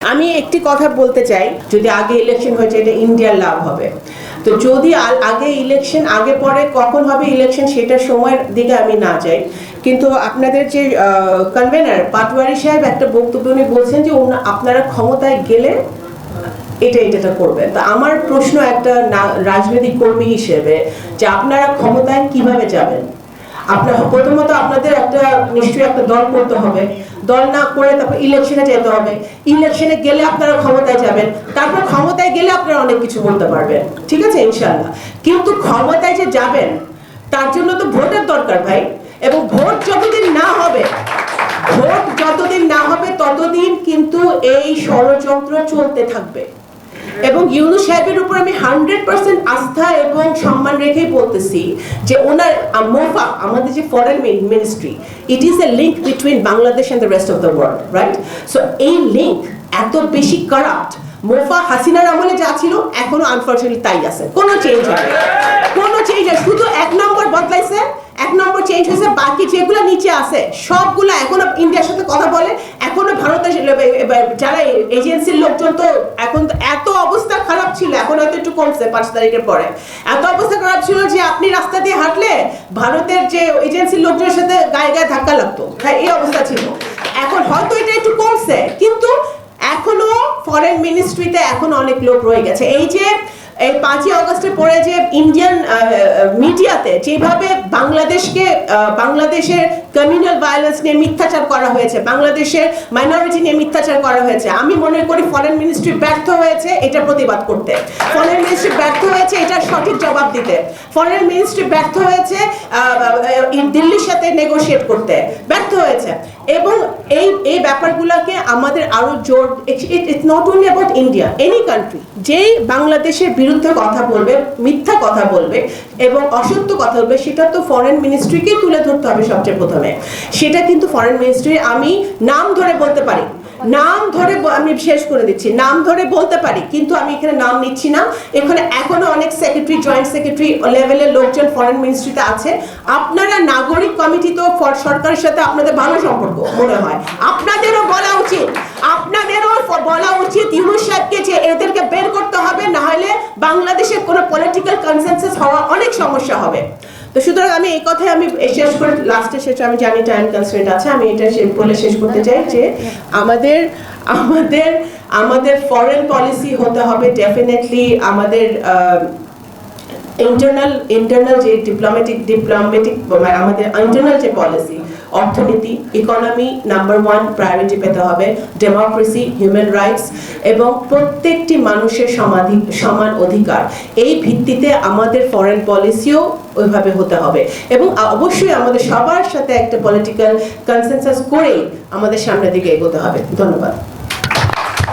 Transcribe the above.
আমি একটি কথা বলতে চাই, যদি আগে ইলেকশন হয়েছে, এটা ইন্ডিয়ার লাভ হবে। তো যদি আগে ইলেকশন আগে পরে কখন হবে ইলেকশন সেটা সময়ের দিকে আমি না যাই। কিন্তু আপনাদের যে কনভেনার পাটওয়ারি সাহেব একটা বক্তব্য উনি বলছেন যে আপনারা ক্ষমতায় গেলে এটা এটা করবেন। তা আমার প্রশ্ন একটা রাজনৈতিক কর্মী হিসেবে যে, আপনারা ক্ষমতায় কীভাবে যাবেন? আপনার প্রথমত আপনাদের একটা নিশ্চয়ই একটা দল করতে হবে। দল না করে তারপর ইলেকশনে যেতে হবে। ইলেকশনে গেলে আপনারা ক্ষমতায় যাবেন। তারপর ক্ষমতায় গেলে আপনারা অনেক কিছু বলতে পারবেন। ঠিক আছে? ইনশাল্লাহ কিন্তু ক্ষমতায় যে যাবেন, তার জন্য তো ভোটের দরকার ভাই। এবং ভোট যতদিন না হবে, ভোট যতদিন না হবে, ততদিন কিন্তু এই ষড়যন্ত্র চলতে থাকবে। এবং ইউনুস সাহেবের উপর আমি হান্ড্রেড পার্সেন্ট আস্থা এবং সম্মান রেখেই বলতেছি যে ওনার মোফা, আমাদের যে foreign ministry it is a link between Bangladesh and the rest of the world right so এই লিঙ্ক এত বেশি কারাপ্ট মোফা হাসিনার আমলে যা ছিল, এখনও আনফর্চুনেটলি তাই আছে। কোনো চেঞ্জ হয় কোনো চেঞ্জ হয় শুধু এক নম্বর বদলাইছে, এক নম্বর চেঞ্জ হয়েছে, বাকি যেগুলো নিচে আছে, সবগুলো এখনও ইন্ডিয়ার সাথে কথা বলে, এখনও যারা এজেন্সির লোকজন তো এখন এত অবস্থা খারাপ ছিল, এখন হয়তো একটু কমছে পাঁচ তারিখের পরে। এত অবস্থা খারাপ ছিল যে আপনি রাস্তা দিয়ে হাঁটলে ভারতের যে এজেন্সির লোকজনের সাথে গায়ে গায়ে ধাক্কা লাগতো। হ্যাঁ এই অবস্থা ছিল। এখন হয়তো এটা একটু কমছে, কিন্তু এখনও ফরেন মিনিস্ট্রিতে এখন অনেক লোক রয়ে গেছে। এই যে এই পাঁচই অগস্টের পরে যে ইন্ডিয়ান মিডিয়াতে যেভাবে বাংলাদেশকে বাংলাদেশের কমিউনাল ভায়োলেন্স নিয়ে মিথ্যাচার করা হয়েছে, বাংলাদেশের মাইনরিটি নিয়ে মিথ্যাচার করা হয়েছে, আমি মনে করি ফরেন মিনিস্ট্রি ব্যর্থ হয়েছে এটা প্রতিবাদ করতে। ফরেন মিনিস্ট্রি ব্যর্থ হয়েছে এটা সঠিক জবাব দিতে। ফরেন মিনিস্ট্রি ব্যর্থ হয়েছে দিল্লির সাথে নেগোশিয়েট করতে। ব্যর্থ হয়েছে এবং এই এই ব্যাপারগুলোকে আরও জোর it's not only about India any country যেই বাংলাদেশের বিরুদ্ধে কথা বলবে, মিথ্যা কথা বলবে এবং অসত্য কথা বলবে, সেটা তো ফরেন মিনিস্ট্রিকেই তুলে ধরতে হবে সবচেয়ে প্রথমে। সেটা কিন্তু ফরেন মিনিস্ট্রি আমি নাম ধরে বলতে পারি। নাম ধরে আমি শেষ করে দিচ্ছি, নাম ধরে বলতে পারি, কিন্তু আমি এখানে নাম নিচ্ছি না। এখানে এখনও অনেক সেক্রেটারি জয়েন্ট সেক্রেটারি লেভেলের লোকজন ফরেন মিনিস্ট্রিতে আছে। আপনারা নাগরিক কমিটি তো সরকারের সাথে আপনাদের ভালো সম্পর্ক, মনে হয়। বাংলাদেশের কোনো পলিটিক্যাল কনসেনসাস হওয়া অনেক সমস্যা হবে। তো সুতরাং আমি এই কথাই আমি শেষ করে লাস্টে শেষ আমি জানি টাইম কনস্ট্রেন্ট আছে, আমি এটা বলে শেষ করতে চাই যে আমাদের আমাদের আমাদের ফরেন পলিসি হতে হবে ডেফিনেটলি আমাদের ইন্টারনাল ইন্টারনাল যে ডিপ্লোম্যাটিক ডিপ্লোম্যাটিক আমাদের ইন্টারনাল যে পলিসি অর্থনীতি ইকোনমি নাম্বার ওয়ান প্রায়োরিটি পেতে হবে ডেমোক্রেসি হিউম্যান রাইটস এবং প্রত্যেকটি মানুষের সমাধি, সমান অধিকার। এই ভিত্তিতে আমাদের ফরেন পলিসিও ওইভাবে হতে হবে এবং অবশ্যই আমাদের সবার সাথে একটা পলিটিক্যাল কনসেনসাস করেই আমাদের সামনের দিকে এগোতে হবে। ধন্যবাদ।